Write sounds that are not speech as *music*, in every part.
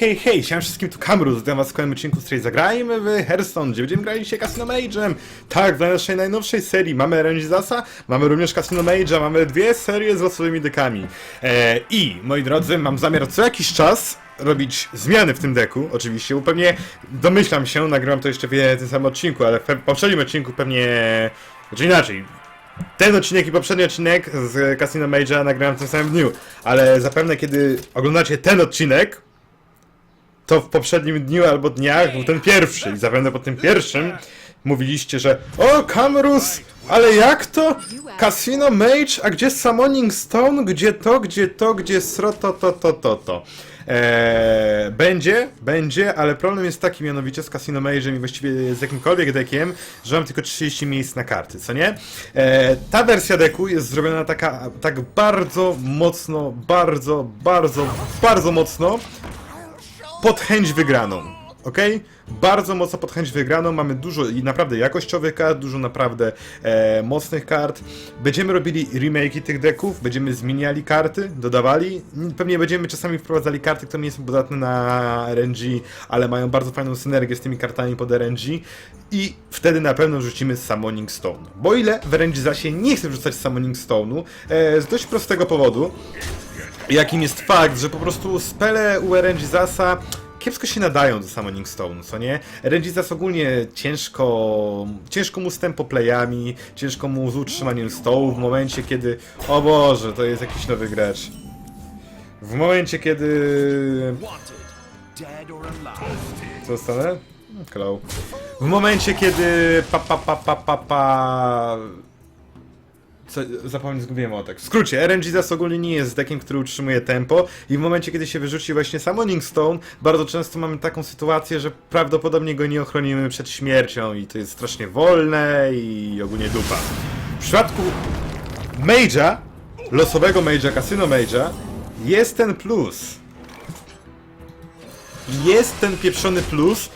hej, hej, siema wszystkim, tu Kamru, zatem was w kolejnym odcinku, z zagrajmy w Hearthstone, gdzie będziemy grali się Casino Mage'em. Tak, w naszej najnowszej serii mamy Rangizasa, mamy również Casino Mage'a, mamy dwie serie z losowymi dekami. E, I, moi drodzy, mam zamiar co jakiś czas robić zmiany w tym deku, oczywiście, bo pewnie domyślam się, nagrywam to jeszcze w tym samym odcinku, ale w poprzednim odcinku pewnie... Znaczy inaczej, ten odcinek i poprzedni odcinek z Casino Mage'a nagrałem w tym samym dniu, ale zapewne kiedy oglądacie ten odcinek, to w poprzednim dniu albo dniach był ten pierwszy i zapewne po tym pierwszym mówiliście, że o Kamrus, ale jak to? Casino Mage, a gdzie Summoning Stone? Gdzie to, gdzie to, gdzie sro to, to, to, to, to. Eee, będzie, będzie, ale problem jest taki mianowicie z Casino Mage'em i właściwie z jakimkolwiek deckiem, że mam tylko 30 miejsc na karty, co nie? Eee, ta wersja deku jest zrobiona taka, tak bardzo mocno, bardzo, bardzo, bardzo mocno pod chęć wygraną. Ok? Bardzo mocno pod chęć wygraną. Mamy dużo i naprawdę jakościowych kart, dużo naprawdę e, mocnych kart. Będziemy robili remake'i tych deków, będziemy zmieniali karty, dodawali. Pewnie będziemy czasami wprowadzali karty, które nie są podatne na RNG, ale mają bardzo fajną synergię z tymi kartami pod RNG. I wtedy na pewno rzucimy Summoning Stone. Bo ile w RNG zasie nie chcę wrzucać Summoning Stone'u, e, z dość prostego powodu jakim jest fakt, że po prostu spele u Erangizasa kiepsko się nadają do Summoning Stone, co nie? Erangizas ogólnie ciężko, ciężko mu z tempo playami, ciężko mu z utrzymaniem stołu w momencie, kiedy... O Boże, to jest jakiś nowy gracz. W momencie, kiedy... Co dostanę? Hello. W momencie, kiedy pa pa pa pa pa pa... Co, zapomnę, zgubiłem o tak. W skrócie, RNG zas ogólnie nie jest deckiem, który utrzymuje tempo i w momencie, kiedy się wyrzuci właśnie Summoning Stone, bardzo często mamy taką sytuację, że prawdopodobnie go nie ochronimy przed śmiercią i to jest strasznie wolne i ogólnie dupa. W przypadku Mage'a, losowego Mage'a, Casino Mage'a, jest ten plus jest ten pieprzony plus,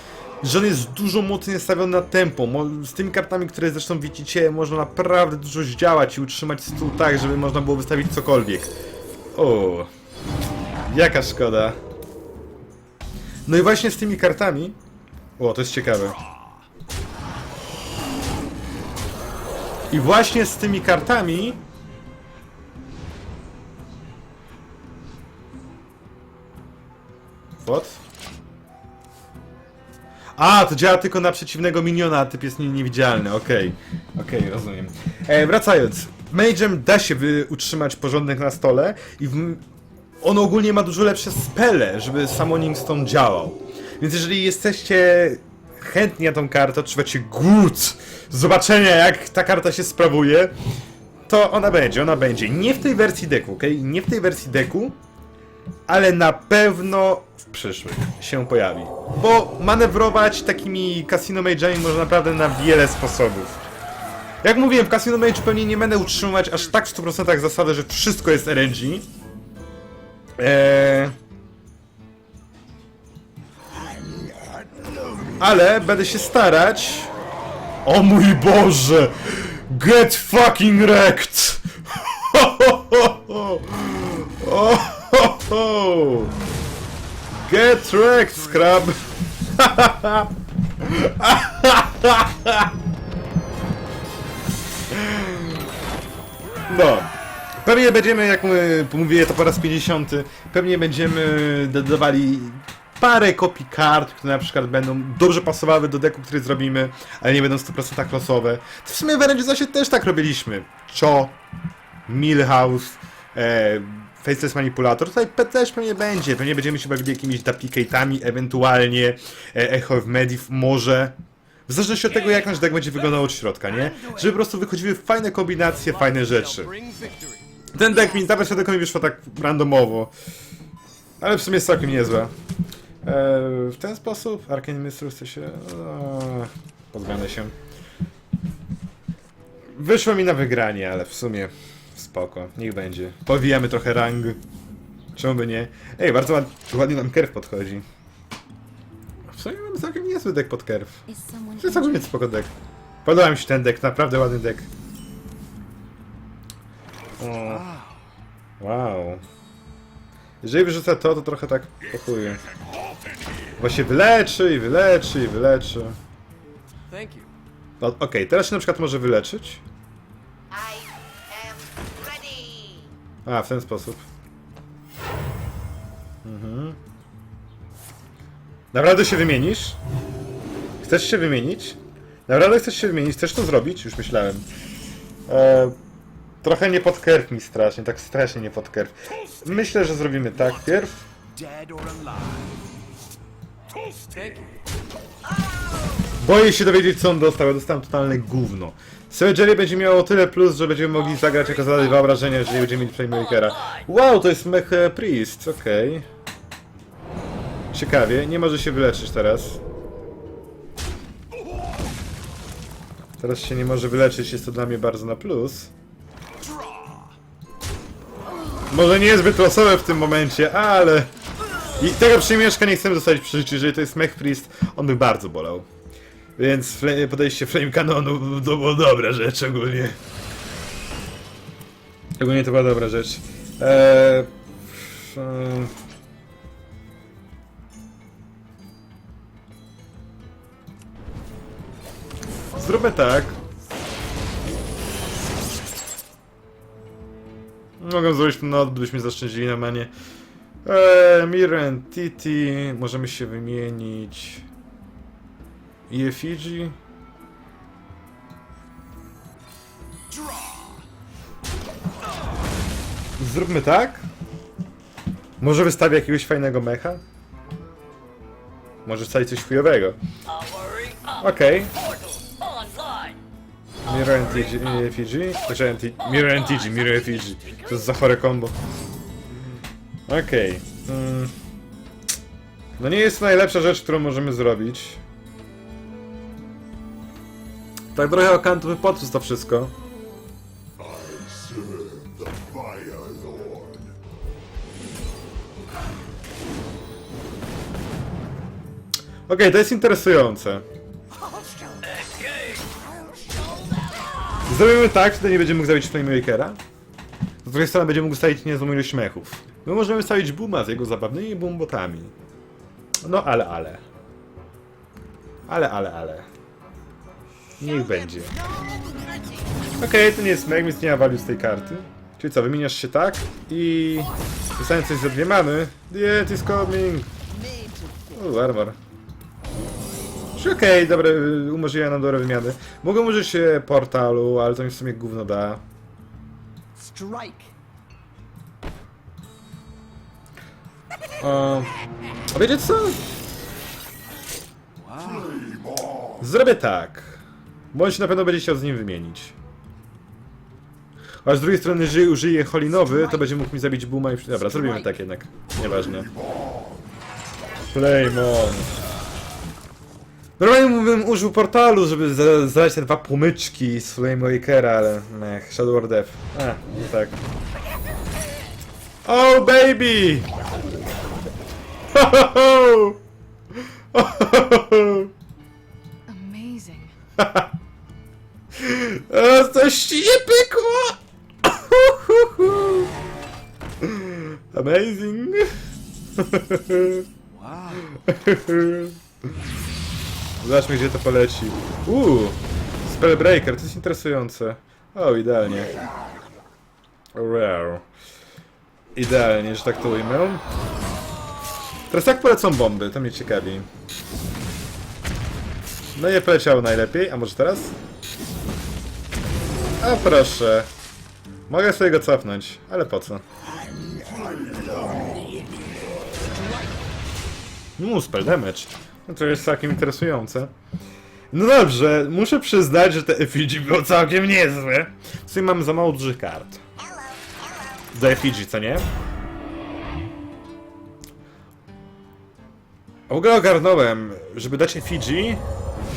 że on jest dużo mocniej nastawiony na tempo. Z tymi kartami, które zresztą widzicie, można naprawdę dużo zdziałać i utrzymać stół tak, żeby można było wystawić cokolwiek. O, jaka szkoda. No i właśnie z tymi kartami. O, to jest ciekawe. I właśnie z tymi kartami What? A, to działa tylko na przeciwnego miniona, a typ jest nie, niewidzialny, okej. Okej, rozumiem. E, wracając. Mage'em da się wy utrzymać porządek na stole i w, on ogólnie ma dużo lepsze spele, żeby Summoning Stone działał. Więc jeżeli jesteście chętni na tą kartę, odczuwacie głód zobaczenia jak ta karta się sprawuje, to ona będzie, ona będzie. Nie w tej wersji deku, okej? Nie w tej wersji deku, ale na pewno przyszłych się pojawi. Bo manewrować takimi Casino Mage'ami można naprawdę na wiele sposobów. Jak mówiłem, w Casino Mage pewnie nie będę utrzymywać aż tak w 100% zasady, że wszystko jest RNG. Eee... Ale będę się starać. O mój Boże! Get fucking wrecked! *laughs* Ho, ho, ho, ho. Ho, ho. Get wrecked, Scrub! No. Pewnie będziemy, jak mówię to po raz 50, pewnie będziemy dodawali parę kopii kart, które na przykład będą dobrze pasowały do deku, który zrobimy, ale nie będą w 100% losowe. To w sumie w Avengersie też tak robiliśmy. Cho, Millhouse, e, Faceless Manipulator. Tutaj też pewnie będzie. Pewnie będziemy się bawili jakimiś duplicate'ami, ewentualnie e, Echo of Medivh może. W zależności od tego, jak nasz deck będzie wyglądał od środka, nie? Żeby po prostu wychodziły fajne kombinacje, fajne rzeczy. Ten deck mi, ta wersja decku mi wyszła tak randomowo. Ale w sumie jest całkiem niezła. Eee, w ten sposób Arcane Mistress chce się... Eee, pozbędę się. Wyszło mi na wygranie, ale w sumie spoko, niech będzie. Powijamy trochę rang. Czemu by nie? Ej, bardzo ład, ładnie nam kerw podchodzi. W sumie mamy całkiem niezły deck pod kerw. Is someone To jest ogólnie spoko deck. Podoba mi się ten deck, naprawdę ładny deck. O. Wow. Jeżeli wyrzucę to, to trochę tak pochuję. Właśnie wyleczy i wyleczy i wyleczy. Thank you. No, Okej, teraz się na przykład może wyleczyć. A, w ten sposób. Mhm. Naprawdę się wymienisz? Chcesz się wymienić? Naprawdę chcesz się wymienić? Chcesz to zrobić? Już myślałem. E, trochę nie pod kerw mi strasznie, tak strasznie nie pod kerw. Myślę, że zrobimy tak pierw. Boję się dowiedzieć, co on dostał. Ja dostałem totalne gówno. Surgery będzie miało tyle plus, że będziemy mogli zagrać jako zadać wyobrażenie, jeżeli będziemy mieli Playmakera. Wow, to jest Mech e, Priest, okej. Ciekawie, nie może się wyleczyć teraz. Teraz się nie może wyleczyć, jest to dla mnie bardzo na plus. Może nie jest zbyt losowe w tym momencie, ale... I tego przymieszka nie chcemy zostawić przy życiu, jeżeli to jest Mech Priest, on by bardzo bolał. Więc podejście Flame Canonu to była dobra rzecz ogólnie. Ogólnie to była dobra rzecz. Eee. Zróbmy tak. Mogę zrobić no, odbyt, byśmy zaszczędzili na manie. Eee, Miren, Titi, możemy się wymienić. I Efigi? Zróbmy tak? Może wystawię jakiegoś fajnego mecha? Może wstawić coś chujowego. Okej. Efigi? Znaczy anti... Mirror and TG, Mirror Efigi. To jest za chore combo. Okej. Mm. No nie jest to najlepsza rzecz, którą możemy zrobić. Tak trochę o kantu podsus to wszystko. Okej, to jest interesujące. Zrobimy tak, że nie będziemy mógł zabić Flamemakera. Z drugiej strony będziemy mógł stawić niezłą ilość mechów. My możemy stawić Booma z jego zabawnymi boombotami. No ale, ale. Ale, ale, ale. Niech będzie. Okej, to nie jest mech, więc nie ma value z tej karty. Czyli co, wymieniasz się tak i... Dostaniesz coś za dwie mamy. The is coming! O, armor. Okej, dobre, umożliwia nam dobre wymiany. Mogę użyć e, portalu, ale to mi w sumie gówno da. Strike. O, a wiecie co? Zrobię tak. Bądź na pewno będzie chciał z nim wymienić. A z drugiej strony, jeżeli użyję Holinowy, to będzie mógł mi zabić Booma i... Dobra, zrobimy tak jednak. Nieważne. Flame on. Normalnie bym użył portalu, żeby za- zadać te dwa płomyczki z Flame Wakera, ale... Mech, Shadow or Death. A, no tak. Oh baby! Ho, ho, ho! Ho, ho, ho! Amazing. A, *laughs* coś ci pykło! Hu. Amazing! *laughs* *laughs* Zobaczmy gdzie to poleci. Uuu! Spellbreaker, to jest interesujące. O, idealnie. Rare. Idealnie, że tak to ujmę. Teraz jak polecą bomby? To mnie ciekawi. No nie poleciało najlepiej, a może teraz? A proszę. Mogę sobie go cofnąć, ale po co? No, spell damage. No to jest całkiem interesujące. No dobrze, muszę przyznać, że te effigy było całkiem niezłe. Sumie mam za mało dużych kart. Do effigy, co nie? W ogóle ogarnąłem, żeby dać effigy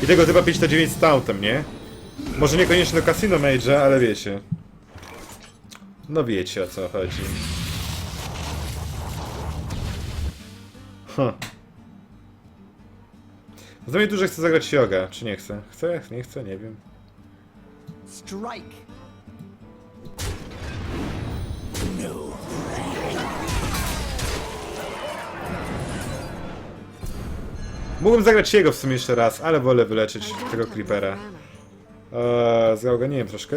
i tego typa 5 na 9 z tauntem, nie? Może niekoniecznie do Casino Mage'a, ale wiecie. No wiecie o co chodzi. Huh. Mnie dużo chcę zagrać yoga, czy nie chcę? Chcę? Nie chcę? Nie wiem. Strike. Mógłbym zagrać jego w sumie jeszcze raz, ale wolę wyleczyć tego creepera. mana. Eee, zaoganiłem troszkę.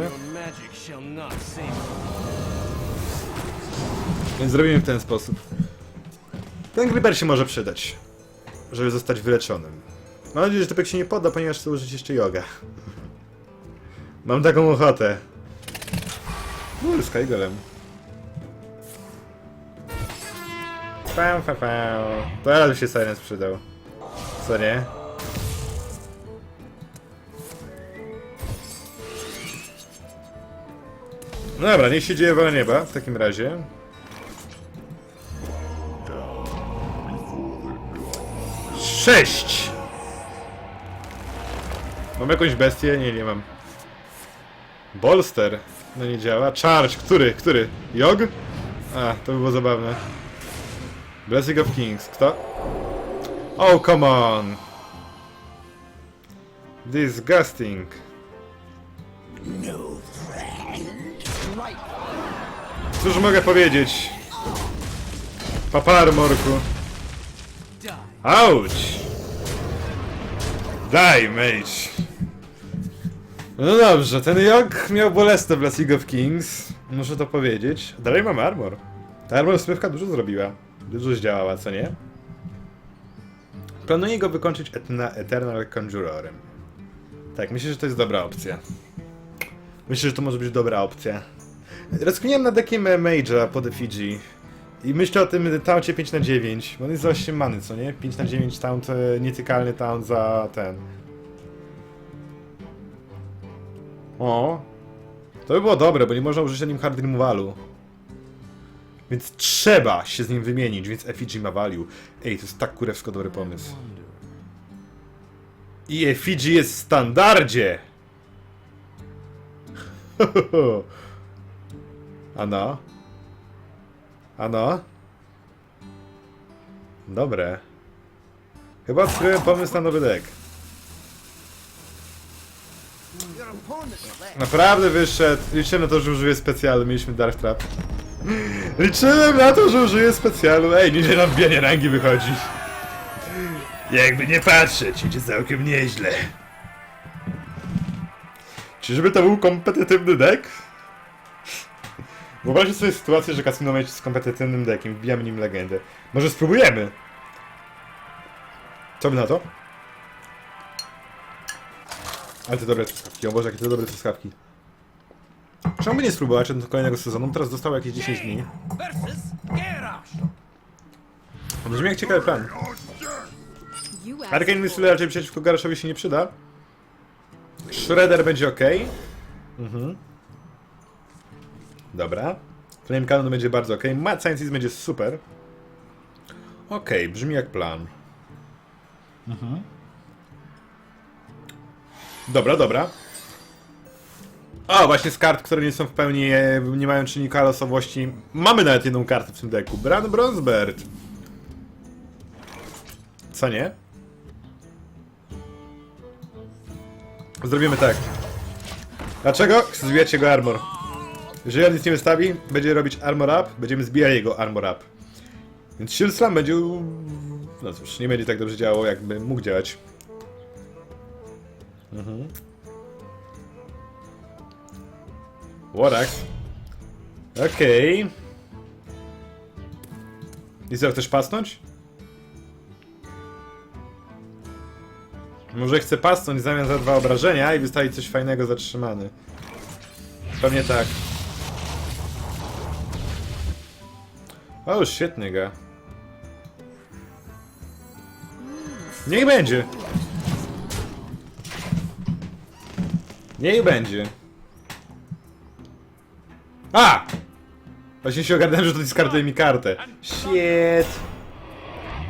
Więc zrobimy w ten sposób. Ten creeper się może przydać, żeby zostać wyleczonym. Mam nadzieję, że Typek się nie poda, ponieważ chcę użyć jeszcze yoga. Mam taką ochotę. Uuu, Sky Golem. Pam, pam, pam. Teraz by się Silence przydał. Co nie? No dobra, niech się dzieje wola nieba w takim razie. Sześć! Mam jakąś bestię? Nie, nie mam. Bolster? No nie działa. Charge, który? Który? Jog? A, to by było zabawne. Blessing of Kings, kto? Oh, come on! Disgusting. Strike. Cóż mogę powiedzieć? Paparmorku. Die. Auć! Daj, mage. No dobrze, ten Jog miał bolesne w Blessing of Kings. Muszę to powiedzieć. Dalej mam armor. Ta armor sprawka dużo zrobiła. Dużo zdziałała, co nie? Planuję go wykończyć etna, Eternal Conjurorem. Tak, myślę, że to jest dobra opcja. Myślę, że to może być dobra opcja. Rozkminiałem nad deckiem Mage'a pod Fiji. I myślę o tym tauncie 5 na 9 bo On jest za 8 many, co nie? 5 na 9 taunt, e, nietykalny taunt za ten. O! To by było dobre, bo nie można użyć na nim hard removalu. Więc trzeba się z nim wymienić, więc effigy ma value. Ej, to jest tak kurewsko dobry pomysł. I effigy jest w standardzie! *laughs* Ano? Ano? Dobre. Chyba odkryłem pomysł na nowy deck. Naprawdę wyszedł. Liczyłem na to, że użyję specjalu. Mieliśmy Dark Trap. *laughs* Liczyłem na to, że użyję specjalu. Ej, nieźle nam wbijanie rangi wychodzi. Jakby nie patrzeć, idzie całkiem nieźle. Czyżby to był kompetytywny deck? Wyobraźcie sobie sytuację, że Casino Mage z kompetytywnym deckiem, wbijamy nim legendę. Może spróbujemy? Co by na to? Ale to dobre truskawki, o Boże, jakie to dobre truskawki. Czemu by nie spróbować do kolejnego sezonu? Teraz zostało jakieś 10 dni. Brzmi jak ciekawy plan. For Missile raczej przeciwko Garaszowi się nie przyda. Shredder będzie ok. Mhm. Dobra. Flame Cannon będzie bardzo ok. Mad Scientist będzie super. Ok, brzmi jak plan. Mhm. Dobra, dobra. O, właśnie z kart, które nie są w pełni, e, nie mają czynnika losowości. Mamy nawet jedną kartę w tym deku. Bran Bronzebird. Co nie? Zrobimy tak. Dlaczego? Chcę zbijać jego armor. Jeżeli on nic nie wystawi, będzie robić armor up, będziemy zbijać jego armor up. Więc Shield Slam będzie... No cóż, nie będzie tak dobrze działało, jakby mógł działać. Mhm. Warax. Okej. I co, chcesz pasnąć? Może chce pasnąć zamiast za dwa obrażenia i wystawić coś fajnego zatrzymany. Pewnie tak. O, świetny ga. Niech będzie. Niech będzie. A! Właśnie się ogarnąłem, że to dyskarduje mi kartę. Shit.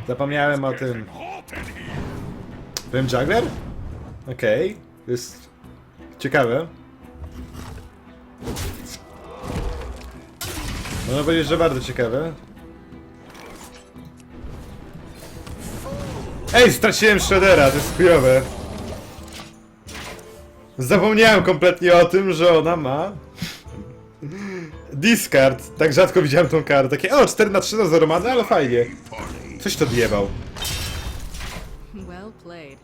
Zapomniałem o tym. Byłem juggler? Okej. To jest ciekawe. Można powiedzieć, że bardzo ciekawe. Ej, straciłem Shreddera, to jest chujowe. Zapomniałem kompletnie o tym, że ona ma... Discard. Tak rzadko widziałem tą kartę. Takie, o, 4 na 3 na 0 mana, ale fajnie. Coś to odjebał. Well played.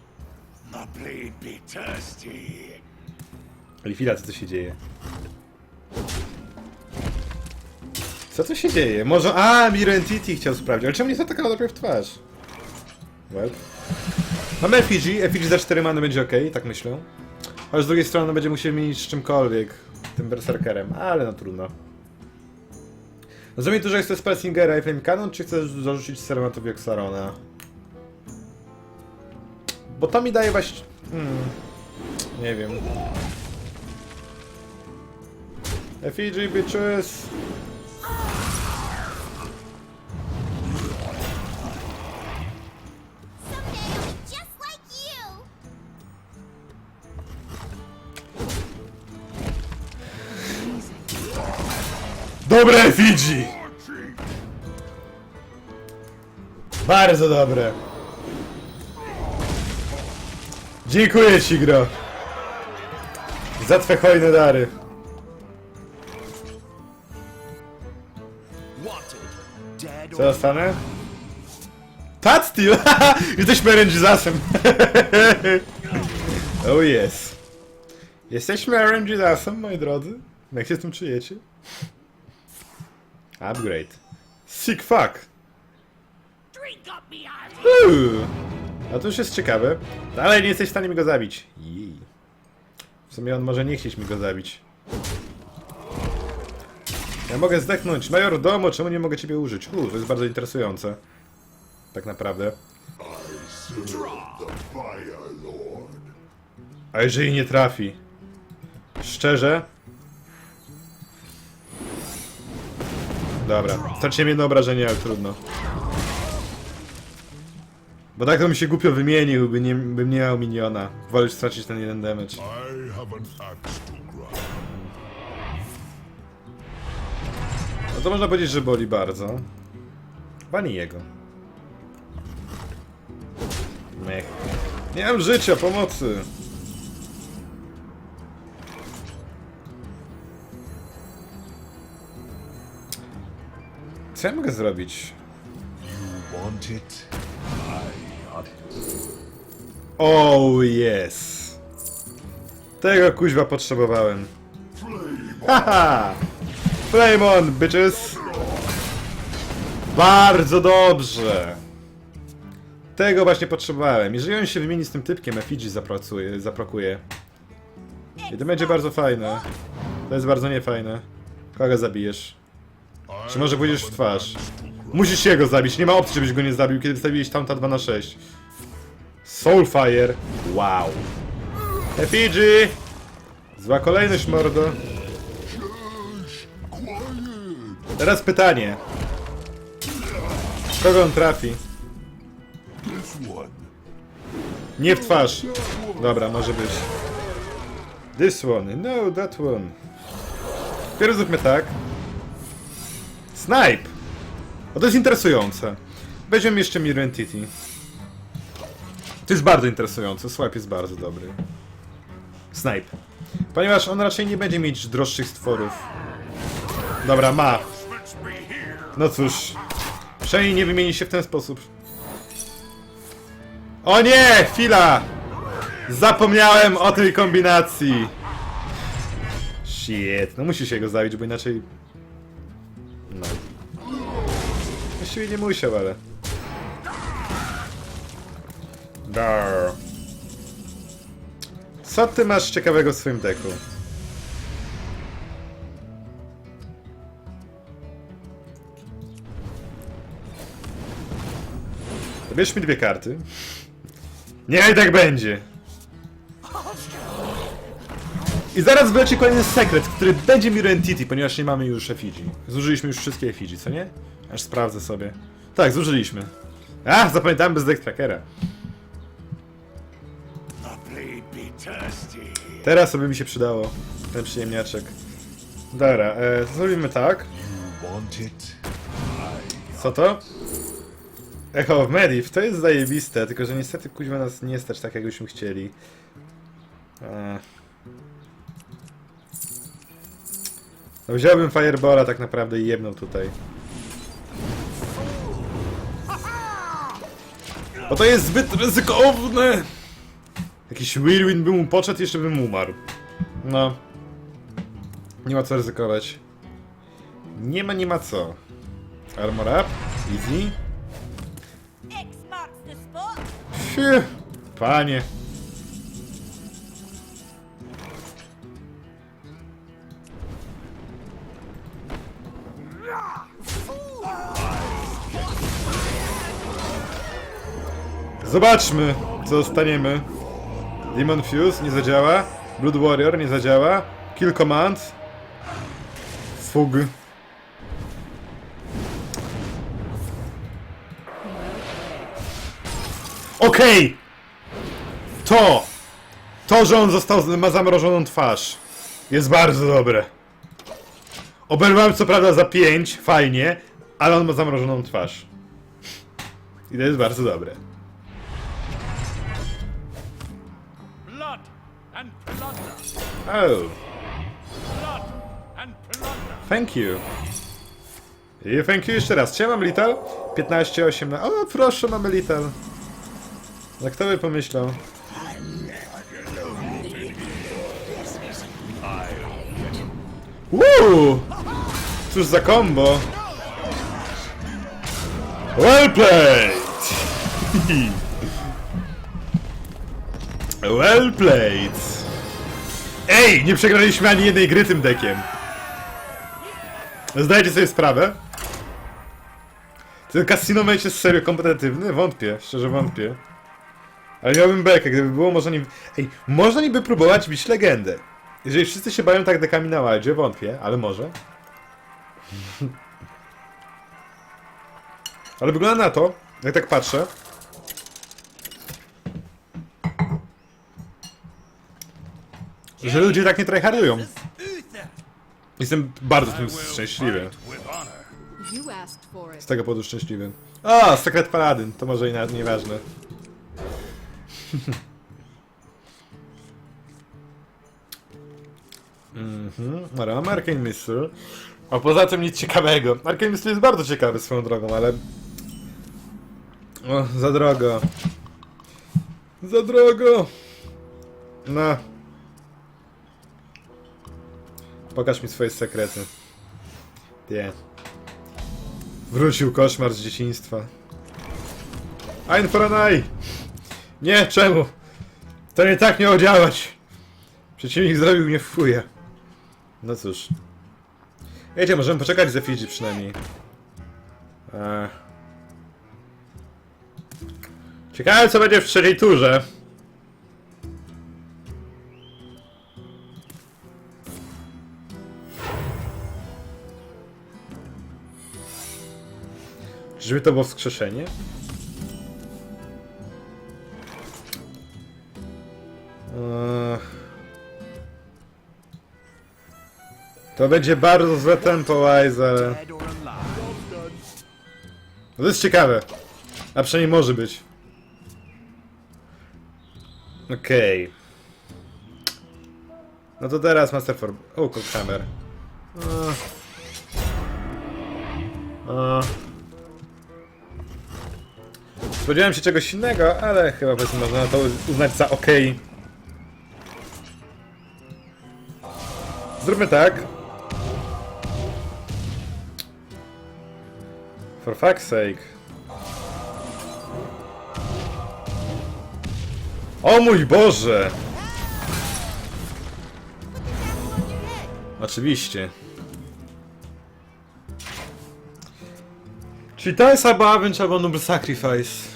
Co się dzieje? Co tu się dzieje? Może... A, Mirror Entity chciał sprawdzić, ale czemu nie zaatakował dopiero w twarz? Well. Mamy Effigy, Effigy za 4 many będzie ok, tak myślę. Ale z drugiej strony będzie musiał mieć z czymkolwiek, tym Berserkerem, ale no trudno. Rozumiem tu, że chcesz Spellsingera i Flame Cannon, czy chcesz zarzucić Servantów Xarona? Bo to mi daje właśnie... Hmm. Nie wiem. Effigy, bitches! Dobre Effigy! Bardzo dobre. Dziękuję ci, Gro. Za twe hojne dary. Co dostanę? Tatsteel! *laughs* Jesteśmy Rangeasem. *laughs* oh yes. Jesteśmy Rangeasem, moi drodzy. Jak się z tym czujecie? Upgrade. Sick fuck. Uuu. A to już jest ciekawe. Dalej nie jesteś w stanie mi go zabić. Jej. W sumie on może nie chcieć mi go zabić. Ja mogę zdechnąć. Major domu, czemu nie mogę ciebie użyć? Uuu, to jest bardzo interesujące. Tak naprawdę. A jeżeli nie trafi? Szczerze? Dobra, straciłem jedno obrażenie, ale trudno. Bo tak to mi się głupio wymienił, by nie, bym nie miał miniona. Wolę stracić ten jeden damage. No to można powiedzieć, że boli bardzo. Bani jego. Mech. Nie mam życia, pomocy. Co ja mogę zrobić? Oh yes. Tego kuźwa potrzebowałem. Haha! Flame on, bitches! Bardzo dobrze! Tego właśnie potrzebowałem. Jeżeli on się wymieni z tym typkiem, Effigy zapracuje, zaprokuje. I to będzie bardzo fajne. To jest bardzo niefajne. Kogo zabijesz? Czy może pójdziesz w twarz? Musisz jego zabić, nie ma opcji, żebyś go nie zabił, kiedy wystawiłeś tamta 2 na 6 Soulfire. Wow. Effigy! Zła kolejność, mordo. Teraz pytanie. Kogo on trafi? Nie w twarz. Dobra, może być. This one. No, that one. Pierw zróbmy tak. Snipe! O, to jest interesujące. Weźmiemy jeszcze Mirror Entity. To jest bardzo interesujące. Swipe jest bardzo dobry. Snipe. Ponieważ on raczej nie będzie mieć droższych stworów. Dobra, ma. No cóż. Przynajmniej nie wymieni się w ten sposób. O nie! Chwila! Zapomniałem o tej kombinacji! Shit, no musi się go zabić, bo inaczej... No. Właściwie nie musiał, ale... Dar. Co ty masz ciekawego w swoim deku? Bierz mi dwie karty. Nie, i tak będzie. I zaraz wleci kolejny sekret, który będzie Mirror Entity, ponieważ nie mamy już Effigy. Zużyliśmy już wszystkie Effigy, co nie? Aż sprawdzę sobie. Tak, zużyliśmy. A, zapamiętałem bez deck trackera. My blade be thirsty. Teraz sobie mi się przydało. Ten przyjemniaczek. Dobra, e, zrobimy tak. Co to? Echo of Medivh, to jest zajebiste, tylko że niestety kuźwa nas nie stać tak jakbyśmy chcieli. Eee. No wziąłbym Fireballa tak naprawdę i jebnął tutaj. Bo to jest zbyt ryzykowne! Jakiś whirlwind by mu poszedł, jeszcze bym umarł. No. Nie ma co ryzykować. Nie ma, nie ma co. Armor up. Easy. Panie. Zobaczmy, co dostaniemy. Demon Fuse nie zadziała. Blood Warrior nie zadziała. Kill Command. Fug. Okej! To! To, że on został, ma zamrożoną twarz. Jest bardzo dobre. Oberwałem co prawda za 5, fajnie, ale on ma zamrożoną twarz. I to jest bardzo dobre. Blood and plunder. Oh, Blood and plunder. thank you. I thank you jeszcze raz. Czy ja mam Little? 15, 18. O, proszę, mamy Little. No kto by pomyślał? Woo! Cóż za combo! Well played! *laughs* well played! Ej, nie przegraliśmy ani jednej gry tym dekiem. Zdajecie sobie sprawę? Ten Casino Mage jest serio kompetentywny? Wątpię, szczerze wątpię. Ale miałbym bekę, gdyby było można niby... Ej, można niby próbować bić legendę. Jeżeli wszyscy się bawią tak dekami na ładzie, wątpię, ale może. *laughs* ale wygląda na to, jak tak patrzę, że ludzie tak nie tryhardują. Jestem bardzo tym szczęśliwy. Z tego powodu szczęśliwy. A, sekret paladyn, to może i nawet nieważne. Mhm, mamy Arcane Missile. A poza tym nic ciekawego. Arcane Missile jest bardzo ciekawy swoją drogą, ale... O, za drogo. Za drogo! No. Pokaż mi swoje sekrety. Nie. Wrócił koszmar z dzieciństwa. Ein Foranai! Nie, czemu? To nie tak miało działać. Przeciwnik zrobił mnie w. No cóż. Wiecie, możemy poczekać z Efidzi przynajmniej. Eee. Ciekawe co będzie w trzeciej turze. Czyżby to było wskrzeszenie? To będzie bardzo złe tempo, alive. To jest ciekawe. A przynajmniej może być. Okej. No to teraz Master Form. O, Cockhammer. O. O. Spodziewałem się czegoś innego, ale chyba powiedzmy można to uznać za ok. Zróbmy tak. For fuck's sake. O mój Boże! Oczywiście. Czyli to jest albo Avenge, albo Noble Sacrifice.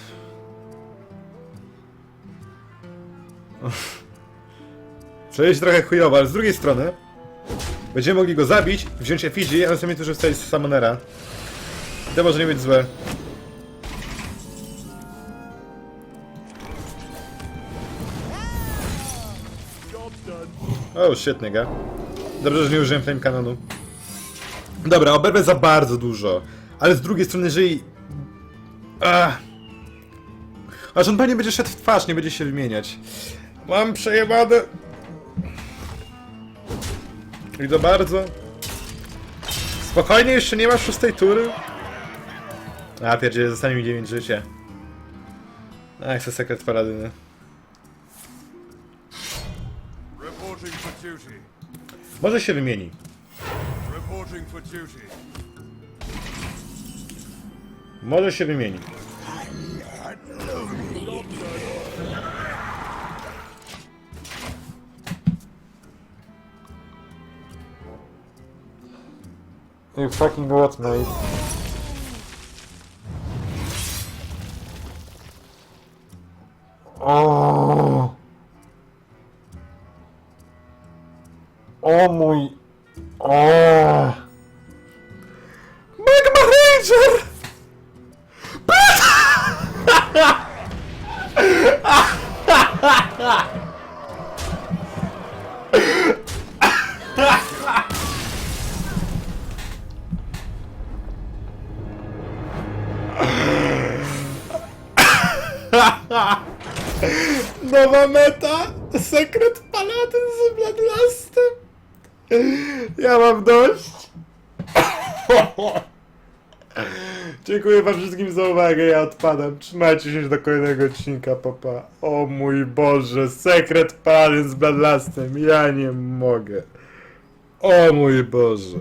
*laughs* Jest trochę chujowe, ale z drugiej strony będziemy mogli go zabić, wziąć Efidzi, a następnie też wstać z Summonera. To może nie być złe. O, świetnie, ga. Dobrze, że nie użyłem flame kanonu. Dobra, oberwę za bardzo dużo. Ale z drugiej strony, jeżeli... Ach. Aż on pewnie będzie szedł w twarz, nie będzie się wymieniać. Mam przejebane. I to bardzo. Spokojnie, jeszcze nie masz szóstej tury. A, pierdzie, zostanie mi 9 życia. A, chcę sekret paradyny. Może się wymieni. Może się wymieni. You fucking what, mate? Oh. Oh o! O mój... O! Oh. Magma Ranger! *laughs* Nowa meta! Sekret Paladyn z Bloodlustem! Ja mam dość! *laughs* Dziękuję wam wszystkim za uwagę, ja odpadam. Trzymajcie się do kolejnego odcinka, papa. O mój Boże, sekret Paladyn z Bloodlustem, ja nie mogę. O mój Boże.